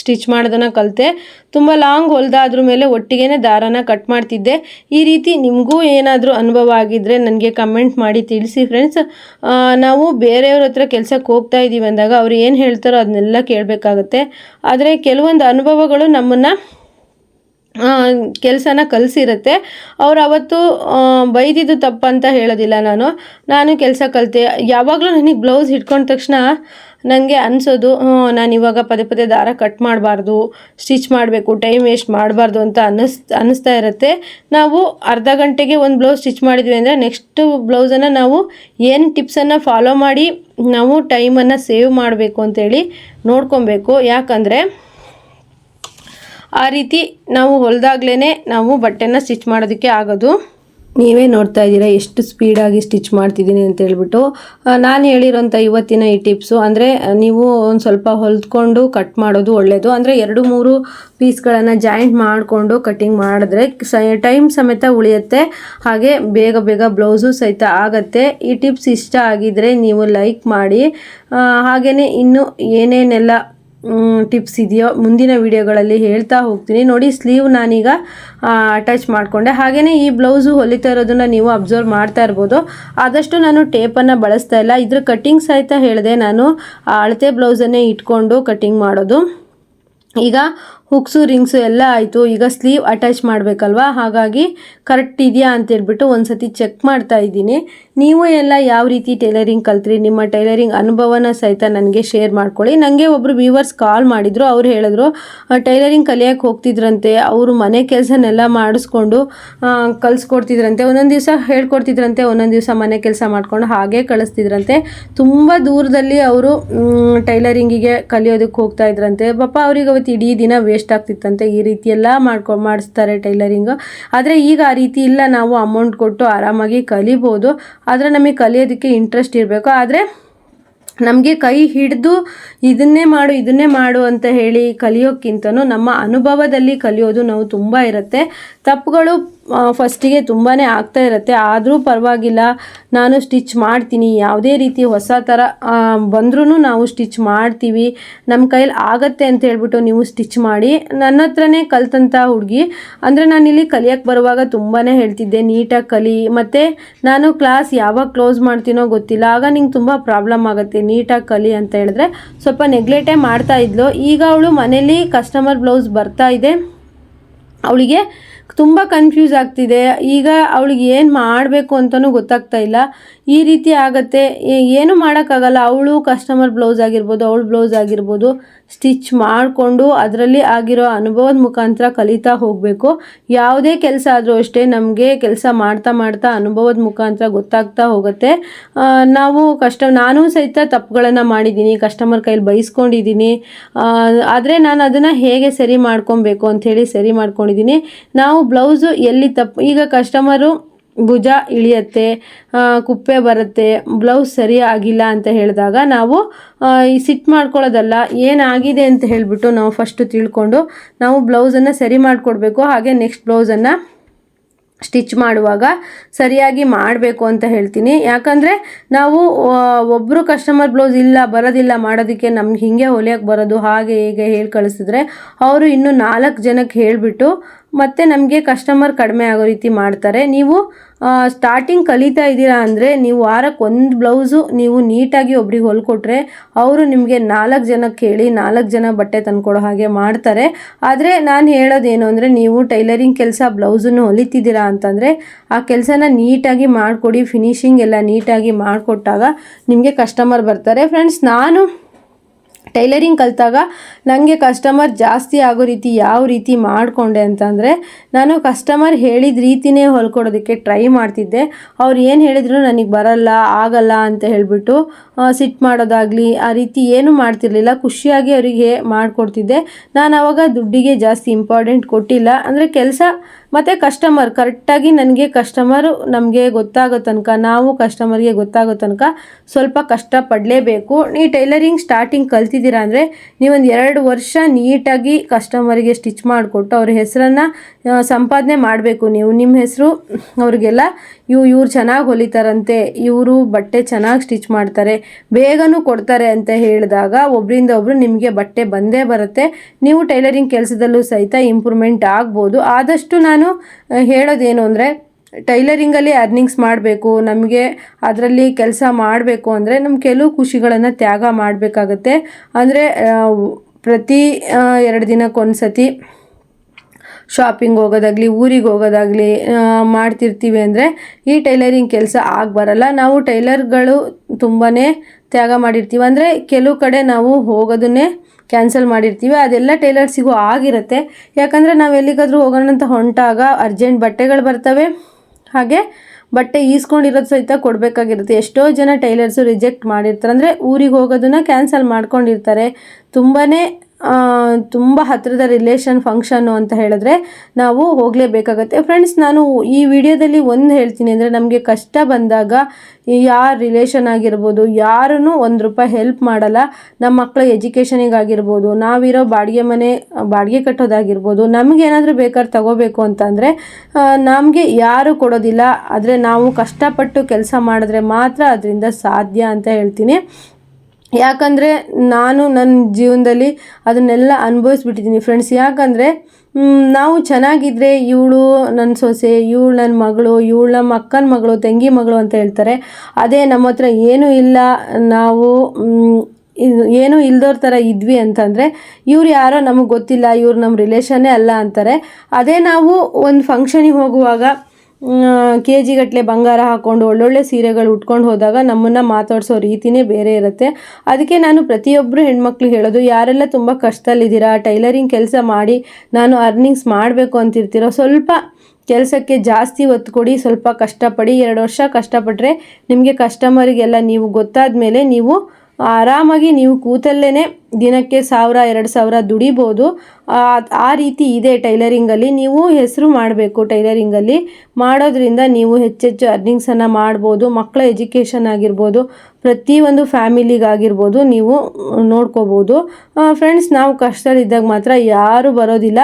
ಸ್ಟಿಚ್ ಮಾಡೋದನ್ನು ಕಲಿತೆ. ತುಂಬ ಲಾಂಗ್ ಹೊಲ್ದಾದ್ರ ಮೇಲೆ ಒಟ್ಟಿಗೆ ದಾರನ ಕಟ್ ಮಾಡ್ತಿದ್ದೆ. ಈ ರೀತಿ ನಿಮಗೂ ಏನಾದರೂ ಅನುಭವ ಆಗಿದ್ದರೆ ನನಗೆ ಕಮೆಂಟ್ ಮಾಡಿ ತಿಳಿಸಿ ಫ್ರೆಂಡ್ಸ್. ನಾವು ಬೇರೆಯವ್ರ ಹತ್ರ ಕೆಲಸಕ್ಕೆ ಹೋಗ್ತಾ ಇದ್ದೀವಿ ಅಂದಾಗ ಅವ್ರು ಏನು ಹೇಳ್ತಾರೋ ಅದನ್ನೆಲ್ಲ ಕೇಳಬೇಕಾಗತ್ತೆ. ಆದರೆ ಕೆಲವೊಂದು ಅನುಭವಗಳು ನಮ್ಮನ್ನು ಕೆಲಸನ ಕಲಿಸಿರುತ್ತೆ. ಅವ್ರು ಅವತ್ತು ಬೈದಿದ್ದು ತಪ್ಪಂತ ಹೇಳೋದಿಲ್ಲ ನಾನು. ನಾನು ಕೆಲಸ ಕಲಿತೆ. ಯಾವಾಗಲೂ ನನಗೆ ಬ್ಲೌಸ್ ಹಿಡ್ಕೊಂಡ ತಕ್ಷಣ ನನಗೆ ಅನಿಸೋದು ನಾನು ಇವಾಗ ಪದೇ ಪದೇ ದಾರ ಕಟ್ ಮಾಡಬಾರ್ದು ಸ್ಟಿಚ್ ಮಾಡಬೇಕು ಟೈಮ್ ವೇಸ್ಟ್ ಮಾಡಬಾರ್ದು ಅಂತ ಅನ್ನಿಸ್, ಅನ್ನಿಸ್ತಾ ಇರುತ್ತೆ. ನಾವು ಅರ್ಧ ಗಂಟೆಗೆ ಒಂದು ಬ್ಲೌಸ್ ಸ್ಟಿಚ್ ಮಾಡಿದ್ವಿ ಅಂದರೆ ನೆಕ್ಸ್ಟ್ ಬ್ಲೌಸನ್ನು ನಾವು ಏನು ಟಿಪ್ಸನ್ನು ಫಾಲೋ ಮಾಡಿ ನಾವು ಟೈಮನ್ನು ಸೇವ್ ಮಾಡಬೇಕು ಅಂತೇಳಿ ನೋಡ್ಕೊಬೇಕು. ಯಾಕಂದರೆ ಆ ರೀತಿ ನಾವು ಹೊಲ್ದಾಗ್ಲೇ ನಾವು ಬಟ್ಟೆನ ಸ್ಟಿಚ್ ಮಾಡೋದಕ್ಕೆ ಆಗೋದು. ನೀವೇ ನೋಡ್ತಾ ಇದ್ದೀರಾ, ಎಷ್ಟು ಸ್ಪೀಡಾಗಿ ಸ್ಟಿಚ್ ಮಾಡ್ತಿದ್ದೀನಿ ಅಂತ ಹೇಳ್ಬಿಟ್ಟು. ನಾನು ಹೇಳಿರೋಂಥ ಇವತ್ತಿನ ಈ ಟಿಪ್ಸು ಅಂದರೆ ನೀವು ಒಂದು ಸ್ವಲ್ಪ ಹೊಲ್ದ್ಕೊಂಡು ಕಟ್ ಮಾಡೋದು ಒಳ್ಳೆಯದು ಅಂದರೆ, ಎರಡು, ಮೂರು ಪೀಸ್ಗಳನ್ನು ಜಾಯಿಂಟ್ ಮಾಡಿಕೊಂಡು ಕಟ್ಟಿಂಗ್ ಮಾಡಿದ್ರೆ ಸ ಟೈಮ್ ಸಮೇತ ಉಳಿಯುತ್ತೆ. ಹಾಗೆ ಬೇಗ ಬೇಗ ಬ್ಲೌಸು ಸಹಿತ ಆಗತ್ತೆ. ಈ ಟಿಪ್ಸ್ ಇಷ್ಟ ಆಗಿದ್ದರೆ ನೀವು ಲೈಕ್ ಮಾಡಿ. ಹಾಗೆಯೇ ಇನ್ನು ಏನೇನೆಲ್ಲ ಟಿಪ್ಸ್ ಇದೆಯೋ, ಮುಂದಿನ ವಿಡಿಯೋಗಳಲ್ಲಿ ಹೇಳ್ತಾ ಹೋಗ್ತೀನಿ. ನೋಡಿ ಸ್ಲೀವ್ ನಾನೀಗ ಅಟ್ಯಾಚ್ ಮಾಡಿಕೊಂಡೆ. ಹಾಗೆಯೇ ಈ ಬ್ಲೌಸು ಹೊಲಿತಾ ಇರೋದನ್ನು ನೀವು ಅಬ್ಸರ್ವ್ ಮಾಡ್ತಾ ಇರ್ಬೋದು. ಆದಷ್ಟು ನಾನು ಟೇಪನ್ನು ಬಳಸ್ತಾ ಇಲ್ಲ. ಇದ್ರ ಕಟ್ಟಿಂಗ್ ಸಹಿತ ಹೇಳಿದೆ ನಾನು ಅಳತೆ ಬ್ಲೌಸನ್ನೇ ಇಟ್ಕೊಂಡು ಕಟ್ಟಿಂಗ್ ಮಾಡೋದು. ಈಗ ಹುಕ್ಸು, ರಿಂಗ್ಸು ಎಲ್ಲ ಆಯಿತು. ಈಗ ಸ್ಲೀವ್ ಅಟ್ಯಾಚ್ ಮಾಡಬೇಕಲ್ವಾ? ಹಾಗಾಗಿ ಕರೆಕ್ಟ್ ಇದೆಯಾ ಅಂತೇಳ್ಬಿಟ್ಟು ಒಂದು ಸತಿ ಚೆಕ್ ಮಾಡ್ತಾ ಇದ್ದೀನಿ. ನೀವು ಎಲ್ಲ ಯಾವ ರೀತಿ ಟೈಲರಿಂಗ್ ಕಲ್ತ್ರಿ? ನಿಮ್ಮ ಟೈಲರಿಂಗ್ ಅನುಭವನ ಸಹಿತ ನನಗೆ ಶೇರ್ ಮಾಡ್ಕೊಳ್ಳಿ. ನನಗೆ ಒಬ್ಬರು ವ್ಯೂವರ್ಸ್ ಕಾಲ್ ಮಾಡಿದರು. ಅವ್ರು ಹೇಳಿದ್ರು ಟೈಲರಿಂಗ್ ಕಲಿಯೋಕ್ಕೆ ಹೋಗ್ತಿದ್ರಂತೆ. ಅವರು ಮನೆ ಕೆಲಸನೆಲ್ಲ ಮಾಡಿಸ್ಕೊಂಡು ಕಲಿಸ್ಕೊಡ್ತಿದ್ರಂತೆ. ಒಂದೊಂದು ದಿವಸ ಹೇಳ್ಕೊಡ್ತಿದ್ರಂತೆ, ಒಂದೊಂದು ದಿವಸ ಮನೆ ಕೆಲಸ ಮಾಡ್ಕೊಂಡು ಹಾಗೆ ಕಳಿಸ್ತಿದ್ರಂತೆ. ತುಂಬ ದೂರದಲ್ಲಿ ಅವರು ಟೈಲರಿಂಗಿಗೆ ಕಲಿಯೋದಕ್ಕೆ ಹೋಗ್ತಾ ಇದ್ರಂತೆ. ಪಾಪ ಅವ್ರಿಗೆ ಅವತ್ತು ಇಡೀ ದಿನ ವೇಸ್ಟ್ ವೇಸ್ಟ್ ಆಗ್ತಿತ್ತಂತೆ ಈ ರೀತಿ ಎಲ್ಲ ಮಾಡ್ಕೊ, ಮಾಡಿಸ್ತಾರೆ ಟೈಲರಿಂಗ್. ಆದರೆ ಈಗ ಆ ರೀತಿ ಇಲ್ಲ. ನಾವು ಅಮೌಂಟ್ ಕೊಟ್ಟು ಆರಾಮಾಗಿ ಕಲಿಬೋದು. ಆದರೆ ನಮಗೆ ಕಲಿಯೋದಕ್ಕೆ ಇಂಟ್ರೆಸ್ಟ್ ಇರಬೇಕು. ಆದರೆ ನಮಗೆ ಕೈ ಹಿಡಿದು ಇದನ್ನೇ ಮಾಡು ಇದನ್ನೇ ಮಾಡು ಅಂತ ಹೇಳಿ ಕಲಿಯೋಕ್ಕಿಂತನೂ ನಮ್ಮ ಅನುಭವದಲ್ಲಿ ಕಲಿಯೋದು ನಾವು ತುಂಬ ಇರುತ್ತೆ. ತಪ್ಪುಗಳು ಫಸ್ಟಿಗೆ ತುಂಬಾ ಆಗ್ತಾ ಇರುತ್ತೆ. ಆದರೂ ಪರವಾಗಿಲ್ಲ, ನಾನು ಸ್ಟಿಚ್ ಮಾಡ್ತೀನಿ. ಯಾವುದೇ ರೀತಿ ಹೊಸ ಥರ ಬಂದ್ರೂ ನಾವು ಸ್ಟಿಚ್ ಮಾಡ್ತೀವಿ. ನಮ್ಮ ಕೈಲಿ ಆಗತ್ತೆ ಅಂತ ಹೇಳ್ಬಿಟ್ಟು ನೀವು ಸ್ಟಿಚ್ ಮಾಡಿ. ನನ್ನ ಹತ್ರನೇ ಕಲ್ತಂಥ ಹುಡುಗಿ. ಅಂದರೆ ನಾನಿಲ್ಲಿ ಕಲಿಯೋಕ್ಕೆ ಬರುವಾಗ ತುಂಬಾ ಹೇಳ್ತಿದ್ದೆ, ನೀಟಾಗಿ ಕಲಿ. ಮತ್ತು ನಾನು ಕ್ಲಾಸ್ ಯಾವಾಗ ಕ್ಲೋಸ್ ಮಾಡ್ತೀನೋ ಗೊತ್ತಿಲ್ಲ. ಆಗ ನಿಂಗೆ ತುಂಬ ಪ್ರಾಬ್ಲಮ್ ಆಗುತ್ತೆ, ನೀಟಾಗಿ ಕಲಿ ಅಂತ ಹೇಳಿದ್ರೆ. ಸ್ವಲ್ಪ ನೆಗ್ಲೆಟೇ ಮಾಡ್ತಾ ಇದ್ಲು. ಈಗ ಅವಳು ಮನೇಲಿ ಕಸ್ಟಮರ್ ಬ್ಲೌಸ್ ಬರ್ತಾ ಇದೆ. ಅವಳಿಗೆ ತುಂಬ ಕನ್ಫ್ಯೂಸ್ ಆಗ್ತಿದೆ. ಈಗ ಅವಳಿಗೆ ಏನು ಮಾಡಬೇಕು ಅಂತಲೂ ಗೊತ್ತಾಗ್ತಾ ಇಲ್ಲ. ಈ ರೀತಿ ಆಗತ್ತೆ. ಏನು ಮಾಡೋಕ್ಕಾಗಲ್ಲ. ಅವಳು ಕಸ್ಟಮರ್ ಬ್ಲೌಸ್ ಆಗಿರ್ಬೋದು, ಅವಳು ಬ್ಲೌಸ್ ಆಗಿರ್ಬೋದು ಸ್ಟಿಚ್ ಮಾಡಿಕೊಂಡು ಅದರಲ್ಲಿ ಆಗಿರೋ ಅನುಭವದ ಮುಖಾಂತರ ಕಲಿತಾ ಹೋಗಬೇಕು. ಯಾವುದೇ ಕೆಲಸ ಆದರೂ ಅಷ್ಟೇ ನಮಗೆ ಕೆಲಸ ಮಾಡ್ತಾ ಮಾಡ್ತಾ ಅನುಭವದ ಮುಖಾಂತರ ಗೊತ್ತಾಗ್ತಾ ಹೋಗುತ್ತೆ. ನಾವು ಕಷ್ಟ, ನಾನು ಸಹಿತ ತಪ್ಪುಗಳನ್ನು ಮಾಡಿದ್ದೀನಿ ಕಸ್ಟಮರ್ ಕೈಲಿ ಬೈಸ್ಕೊಂಡಿದ್ದೀನಿ. ಆದರೆ ನಾನು ಅದನ್ನು ಹೇಗೆ ಸರಿ ಮಾಡ್ಕೊಬೇಕು ಅಂಥೇಳಿ ಸರಿ ಮಾಡ್ಕೊಂಡಿದ್ದೀನಿ. ನಾವು ಬ್ಲೌಸು ಎಲ್ಲಿ ತಪ್ಪು ಈಗ ಕಸ್ಟಮರು ಭುಜ ಇಳಿಯತ್ತೆ ಕುಪ್ಪೆ ಬರುತ್ತೆ, ಬ್ಲೌಸ್ ಸರಿ ಆಗಿಲ್ಲ ಅಂತ ಹೇಳಿದಾಗ ನಾವು ಈ ಸಿಟ್ ಮಾಡ್ಕೊಳ್ಳೋದಲ್ಲ, ಏನಾಗಿದೆ ಅಂತ ಹೇಳಿಬಿಟ್ಟು ನಾವು ಫಸ್ಟು ತಿಳ್ಕೊಂಡು ನಾವು ಬ್ಲೌಸನ್ನು ಸರಿ ಮಾಡಿಕೊಡ್ಬೇಕು. ಹಾಗೆ ನೆಕ್ಸ್ಟ್ ಬ್ಲೌಸನ್ನು ಸ್ಟಿಚ್ ಮಾಡುವಾಗ ಸರಿಯಾಗಿ ಮಾಡಬೇಕು ಅಂತ ಹೇಳ್ತೀನಿ. ಯಾಕಂದರೆ ನಾವು ಒಬ್ಬರು ಕಸ್ಟಮರ್ ಬ್ಲೌಸ್ ಇಲ್ಲ, ಬರೋದಿಲ್ಲ ಮಾಡೋದಕ್ಕೆ ನಮ್ಗೆ ಹೀಗೆ ಹೊಲಿಯೋಕ್ಕೆ ಬರೋದು, ಹಾಗೆ ಹೀಗೆ ಹೇಳಿ ಕಳಿಸಿದ್ರೆ, ಅವರು ಇನ್ನೂ ನಾಲ್ಕು ಜನಕ್ಕೆ ಹೇಳಿಬಿಟ್ಟು ಮತ್ತು ನಮಗೆ ಕಸ್ಟಮರ್ ಕಡಿಮೆ ಆಗೋ ರೀತಿ ಮಾಡ್ತಾರೆ. ನೀವು ಸ್ಟಾರ್ಟಿಂಗ್ ಕಲಿತಾ ಇದ್ದೀರಾ ಅಂದರೆ ನೀವು ವಾರಕ್ಕೆ ಒಂದು ಬ್ಲೌಸು ನೀವು ನೀಟಾಗಿ ಒಬ್ರಿಗೆ ಹೊಲ್ಕೊಟ್ರೆ ಅವರು ನಿಮಗೆ ನಾಲ್ಕು ಜನ ಕೇಳಿ ನಾಲ್ಕು ಜನ ಬಟ್ಟೆ ತಂದುಕೊಡೋ ಹಾಗೆ ಮಾಡ್ತಾರೆ. ಆದರೆ ನಾನು ಹೇಳೋದೇನು ಅಂದರೆ ನೀವು ಟೈಲರಿಂಗ್ ಕೆಲಸ ಬ್ಲೌಸನ್ನು ಹೊಲಿತಿದ್ದೀರಾ ಅಂತಂದರೆ ಆ ಕೆಲಸನ ನೀಟಾಗಿ ಮಾಡಿಕೊಡಿ ಫಿನಿಶಿಂಗ್ ಎಲ್ಲ ನೀಟಾಗಿ ಮಾಡಿಕೊಟ್ಟಾಗ ನಿಮಗೆ ಕಸ್ಟಮರ್ ಬರ್ತಾರೆ. ಫ್ರೆಂಡ್ಸ್ ನಾನು ಟೈಲರಿಂಗ್ ಕಲಿತಾಗ ನನಗೆ ಕಸ್ಟಮರ್ ಜಾಸ್ತಿ ಆಗೋ ರೀತಿ ಯಾವ ರೀತಿ ಮಾಡಿಕೊಂಡೆ ಅಂತಂದರೆ, ನಾನು ಕಸ್ಟಮರ್ ಹೇಳಿದ ರೀತಿನೇ ಹೊಲ್ಕೊಡೋದಕ್ಕೆ ಟ್ರೈ ಮಾಡ್ತಿದ್ದೆ. ಅವ್ರು ಏನು ಹೇಳಿದ್ರು ನನಗೆ ಬರಲ್ಲ, ಆಗಲ್ಲ ಅಂತ ಹೇಳಿಬಿಟ್ಟು ಸಿಟ್ ಮಾಡೋದಾಗಲಿ, ಆ ರೀತಿ ಏನು ಮಾಡ್ತಿರ್ಲಿಲ್ಲ. ಖುಷಿಯಾಗಿ ಅವರಿಗೆ ಮಾಡಿಕೊಡ್ತಿದ್ದೆ. ನಾನು ಆವಾಗ ದುಡ್ಡಿಗೆ ಜಾಸ್ತಿ ಇಂಪಾರ್ಟೆಂಟ್ ಕೊಟ್ಟಿಲ್ಲ. ಅಂದರೆ ಕೆಲಸ ಮತ್ತು ಕಸ್ಟಮರ್ ಕರೆಕ್ಟಾಗಿ ನನಗೆ ಕಸ್ಟಮರು ನಮಗೆ ಗೊತ್ತಾಗೋ ತನಕ, ನಾವು ಕಸ್ಟಮರ್ಗೆ ಗೊತ್ತಾಗೋ ತನಕ ಸ್ವಲ್ಪ ಕಷ್ಟಪಡಲೇಬೇಕು. ನೀವು ಟೈಲರಿಂಗ್ ಸ್ಟಾರ್ಟಿಂಗ್ ಕಲ್ತಿದ್ದೀರಾ ಅಂದರೆ ನೀವೊಂದು ಎರಡು ವರ್ಷ ನೀಟಾಗಿ ಕಸ್ಟಮರಿಗೆ ಸ್ಟಿಚ್ ಮಾಡಿಕೊಟ್ಟು ಅವ್ರ ಹೆಸರನ್ನು ಸಂಪಾದನೆ ಮಾಡಬೇಕು ನೀವು. ನಿಮ್ಮ ಹೆಸರು ಅವ್ರಿಗೆಲ್ಲ ಇವು ಇವ್ರು ಚೆನ್ನಾಗಿ ಹೊಲಿತಾರಂತೆ, ಇವರು ಬಟ್ಟೆ ಚೆನ್ನಾಗಿ ಸ್ಟಿಚ್ ಮಾಡ್ತಾರೆ, ಬೇಗನೂ ಕೊಡ್ತಾರೆ ಅಂತ ಹೇಳಿದಾಗ ಒಬ್ಬರಿಂದ ಒಬ್ಬರು ನಿಮಗೆ ಬಟ್ಟೆ ಬಂದೇ ಬರುತ್ತೆ. ನೀವು ಟೈಲರಿಂಗ್ ಕೆಲಸದಲ್ಲೂ ಸಹಿತ ಇಂಪ್ರೂವ್ಮೆಂಟ್ ಆಗ್ಬೋದು. ಆದಷ್ಟು ನಾನು ಹೇಳೋದೇನು ಅಂದರೆ, ಟೈಲರಿಂಗಲ್ಲಿ ಅರ್ನಿಂಗ್ಸ್ ಮಾಡಬೇಕು, ನಮಗೆ ಅದರಲ್ಲಿ ಕೆಲಸ ಮಾಡಬೇಕು ಅಂದರೆ ನಮ್ಮ ಕೆಲವು ಖುಷಿಗಳನ್ನು ತ್ಯಾಗ ಮಾಡಬೇಕಾಗತ್ತೆ. ಅಂದರೆ ಪ್ರತಿ ಎರಡು ದಿನಕ್ಕೊಂದು ಸತಿ ಶಾಪಿಂಗ್ ಹೋಗೋದಾಗಲಿ, ಊರಿಗೆ ಹೋಗೋದಾಗಲಿ ಮಾಡ್ತಿರ್ತೀವಿ ಅಂದರೆ ಈ ಟೈಲರಿಂಗ್ ಕೆಲಸ ಆಗಿ ಬರಲ್ಲ. ನಾವು ಟೈಲರ್ಗಳು ತುಂಬಾ ತ್ಯಾಗ ಮಾಡಿರ್ತೀವಿ. ಅಂದರೆ ಕೆಲವು ಕಡೆ ನಾವು ಹೋಗೋದನ್ನೇ ಕ್ಯಾನ್ಸಲ್ ಮಾಡಿರ್ತೀವಿ. ಅದೆಲ್ಲ ಟೈಲರ್ಸಿಗೂ ಆಗಿರುತ್ತೆ. ಯಾಕಂದರೆ ನಾವು ಎಲ್ಲಿಗಾದರೂ ಹೋಗೋಣ ಅಂತ ಹೊಂಟಾಗ ಅರ್ಜೆಂಟ್ ಬಟ್ಟೆಗಳು ಬರ್ತವೆ. ಹಾಗೆ ಬಟ್ಟೆ ಈಸ್ಕೊಂಡಿರೋದು ಸಹಿತ ಕೊಡಬೇಕಾಗಿರುತ್ತೆ. ಎಷ್ಟೋ ಜನ ಟೈಲರ್ಸು ರಿಜೆಕ್ಟ್ ಮಾಡಿರ್ತಾರೆ. ಅಂದರೆ ಊರಿಗೆ ಹೋಗೋದನ್ನ ಕ್ಯಾನ್ಸಲ್ ಮಾಡ್ಕೊಂಡಿರ್ತಾರೆ. ತುಂಬಾ ತುಂಬ ಹತ್ತಿರದ ರಿಲೇಷನ್ ಫಂಕ್ಷನ್ನು ಅಂತ ಹೇಳಿದ್ರೆ ನಾವು ಹೋಗಲೇಬೇಕಾಗತ್ತೆ. ಫ್ರೆಂಡ್ಸ್ ನಾನು ಈ ವಿಡಿಯೋದಲ್ಲಿ ಒಂದು ಹೇಳ್ತೀನಿ ಅಂದರೆ ನಮಗೆ ಕಷ್ಟ ಬಂದಾಗ ಯಾರ ರಿಲೇಷನ್ ಆಗಿರ್ಬೋದು ಯಾರೂ ಒಂದು ರೂಪಾಯಿ ಹೆಲ್ಪ್ ಮಾಡಲ್ಲ. ನಮ್ಮ ಮಕ್ಕಳ ಎಜುಕೇಷನಿಗಾಗಿರ್ಬೋದು ನಾವಿರೋ ಬಾಡಿಗೆ ಮನೆ, ಬಾಡಿಗೆ ಕಟ್ಟೋದಾಗಿರ್ಬೋದು ನಮಗೇನಾದರೂ ಬೇಕಾದ್ರೆ ತಗೋಬೇಕು ಅಂತಂದರೆ ನಮಗೆ ಯಾರು ಕೊಡೋದಿಲ್ಲ. ಆದರೆ ನಾವು ಕಷ್ಟಪಟ್ಟು ಕೆಲಸ ಮಾಡಿದ್ರೆ ಮಾತ್ರ ಅದರಿಂದ ಸಾಧ್ಯ ಅಂತ ಹೇಳ್ತೀನಿ. ಯಾಕಂದರೆ ನಾನು ನನ್ನ ಜೀವನದಲ್ಲಿ ಅದನ್ನೆಲ್ಲ ಅನುಭವಿಸ್ಬಿಟ್ಟಿದ್ದೀನಿ ಫ್ರೆಂಡ್ಸ್ ಯಾಕಂದರೆ ನಾವು ಚೆನ್ನಾಗಿದ್ದರೆ ಇವಳು ನನ್ನ ಸೊಸೆ, ಇವಳು ನನ್ನ ಮಗಳು, ಇವಳು ನಮ್ಮ ಅಕ್ಕನ ಮಗಳು, ತಂಗಿ ಮಗಳು ಅಂತ ಹೇಳ್ತಾರೆ. ಅದೇ ನಮ್ಮ ಹತ್ರ ಏನೂ ಇಲ್ಲ, ನಾವು ಏನೂ ಇಲ್ದೋರ ಥರ ಇದ್ವಿ ಅಂತಂದರೆ, ಇವ್ರು ಯಾರೋ ನಮಗೆ ಗೊತ್ತಿಲ್ಲ, ಇವ್ರು ನಮ್ಮ ರಿಲೇಷನ್ನೇ ಅಲ್ಲ ಅಂತಾರೆ. ಅದೇ ನಾವು ಒಂದು ಫಂಕ್ಷನಿಗೆ ಹೋಗುವಾಗ ಕೆ ಜಿಗಟ್ಟಲೆ ಬಂಗಾರ ಹಾಕ್ಕೊಂಡು ಒಳ್ಳೊಳ್ಳೆ ಸೀರೆಗಳು ಉಟ್ಕೊಂಡು ಹೋದಾಗ ನಮ್ಮನ್ನು ಮಾತಾಡಿಸೋ ರೀತಿನೇ ಬೇರೆ ಇರುತ್ತೆ. ಅದಕ್ಕೆ ನಾನು ಪ್ರತಿಯೊಬ್ಬರು ಹೆಣ್ಮಕ್ಳಿಗೆ ಹೇಳೋದು, ಯಾರೆಲ್ಲ ತುಂಬ ಕಷ್ಟದಲ್ಲಿದ್ದೀರಾ? ಟೈಲರಿಂಗ್ ಕೆಲಸ ಮಾಡಿ ನಾನು ಅರ್ನಿಂಗ್ಸ್ ಮಾಡಬೇಕು ಅಂತಿರ್ತೀರೋ? ಸ್ವಲ್ಪ ಕೆಲಸಕ್ಕೆ ಜಾಸ್ತಿ ಒತ್ತು ಕೊಡಿ, ಸ್ವಲ್ಪ ಕಷ್ಟಪಡಿ, ಎರಡು ವರ್ಷ ಕಷ್ಟಪಟ್ಟರೆ ನಿಮಗೆ ಕಸ್ಟಮರಿಗೆಲ್ಲ ನೀವು ಗೊತ್ತಾದ ಮೇಲೆ ನೀವು ಆರಾಮಾಗಿ ನೀವು ಕೂತಲ್ಲೇ ದಿನಕ್ಕೆ ಸಾವಿರ, ಎರಡು ಸಾವಿರ ದುಡಿಬೋದು. ಆ ರೀತಿ ಇದೆ ಟೈಲರಿಂಗಲ್ಲಿ. ನೀವು ಹೆಸರು ಮಾಡಬೇಕು ಟೈಲರಿಂಗಲ್ಲಿ. ಮಾಡೋದ್ರಿಂದ ನೀವು ಹೆಚ್ಚೆಚ್ಚು ಅರ್ನಿಂಗ್ಸನ್ನು ಮಾಡ್ಬೋದು, ಮಕ್ಕಳ ಎಜುಕೇಷನ್ ಆಗಿರ್ಬೋದು, ಪ್ರತಿಯೊಂದು ಫ್ಯಾಮಿಲಿಗಾಗಿರ್ಬೋದು ನೀವು ನೋಡ್ಕೋಬೋದು. ಫ್ರೆಂಡ್ಸ್, ನಾವು ಕಷ್ಟದಲ್ಲಿದ್ದಾಗ ಮಾತ್ರ ಯಾರೂ ಬರೋದಿಲ್ಲ.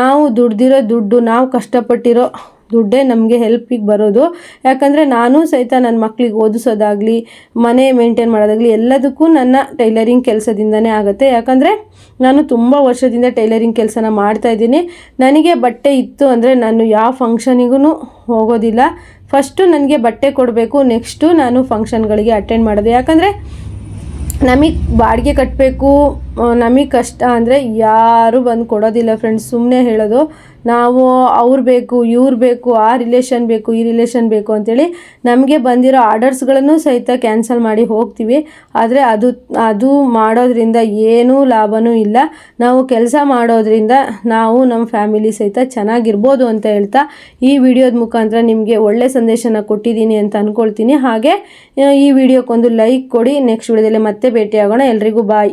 ನಾವು ದುಡ್ದಿರೋ ದುಡ್ಡು, ನಾವು ಕಷ್ಟಪಟ್ಟಿರೋ ದುಡ್ಡೇ ನಮಗೆ ಹೆಲ್ಪಿಗೆ ಬರೋದು. ಯಾಕಂದರೆ ನಾನು ಸಹಿತ ನನ್ನ ಮಕ್ಕಳಿಗೆ ಓದಿಸೋದಾಗಲಿ, ಮನೆ ಮೇಂಟೈನ್ ಮಾಡೋದಾಗಲಿ ಎಲ್ಲದಕ್ಕೂ ನನ್ನ ಟೈಲರಿಂಗ್ ಕೆಲಸದಿಂದನೇ ಆಗುತ್ತೆ. ಯಾಕಂದರೆ ನಾನು ತುಂಬ ವರ್ಷದಿಂದ ಟೈಲರಿಂಗ್ ಕೆಲಸನ ಮಾಡ್ತಾಯಿದ್ದೀನಿ ನನಗೆ ಬಟ್ಟೆ ಇತ್ತು ಅಂದರೆ ನಾನು ಯಾವ ಫಂಕ್ಷನಿಗೂ ಹೋಗೋದಿಲ್ಲ. ಫಸ್ಟು ನನಗೆ ಬಟ್ಟೆ ಕೊಡಬೇಕು ನೆಕ್ಸ್ಟು ನಾನು ಫಂಕ್ಷನ್ಗಳಿಗೆ ಅಟೆಂಡ್ ಮಾಡೋದು. ಯಾಕಂದರೆ ನಮಗೆ ಬಾಡಿಗೆ ಕಟ್ಟಬೇಕು ನಮಗೆ ಕಷ್ಟ ಅಂದರೆ ಯಾರೂ ಬಂದು ಕೊಡೋದಿಲ್ಲ ಫ್ರೆಂಡ್ಸ್ ಸುಮ್ಮನೆ ಹೇಳೋದು. ನಾವು ಅವ್ರು ಬೇಕು, ಇವ್ರು ಬೇಕು, ಆ ರಿಲೇಷನ್ ಬೇಕು, ಈ ರಿಲೇಷನ್ ಬೇಕು ಅಂತೇಳಿ ನಮಗೆ ಬಂದಿರೋ ಆರ್ಡರ್ಸ್ಗಳನ್ನು ಸಹಿತ ಕ್ಯಾನ್ಸಲ್ ಮಾಡಿ ಹೋಗ್ತೀವಿ. ಆದರೆ ಅದು ಅದು ಮಾಡೋದ್ರಿಂದ ಏನೂ ಲಾಭವೂ ಇಲ್ಲ. ನಾವು ಕೆಲಸ ಮಾಡೋದ್ರಿಂದ ನಾವು ನಮ್ಮ ಫ್ಯಾಮಿಲಿ ಸಹಿತ ಚೆನ್ನಾಗಿರ್ಬೋದು ಅಂತ ಹೇಳ್ತಾ ಈ ವಿಡಿಯೋದ ಮುಖಾಂತರ ನಿಮಗೆ ಒಳ್ಳೆ ಸಂದೇಶನ ಕೊಟ್ಟಿದ್ದೀನಿ ಅಂತ ಅಂದ್ಕೊಳ್ತೀನಿ ಹಾಗೆ, ಈ ವಿಡಿಯೋಕ್ಕೊಂದು ಲೈಕ್ ಕೊಡಿ. ನೆಕ್ಸ್ಟ್ ವಿಡಿಯೋದಲ್ಲಿ ಮತ್ತೆ ಭೇಟಿಯಾಗೋಣ. ಎಲ್ರಿಗೂ ಬಾಯ್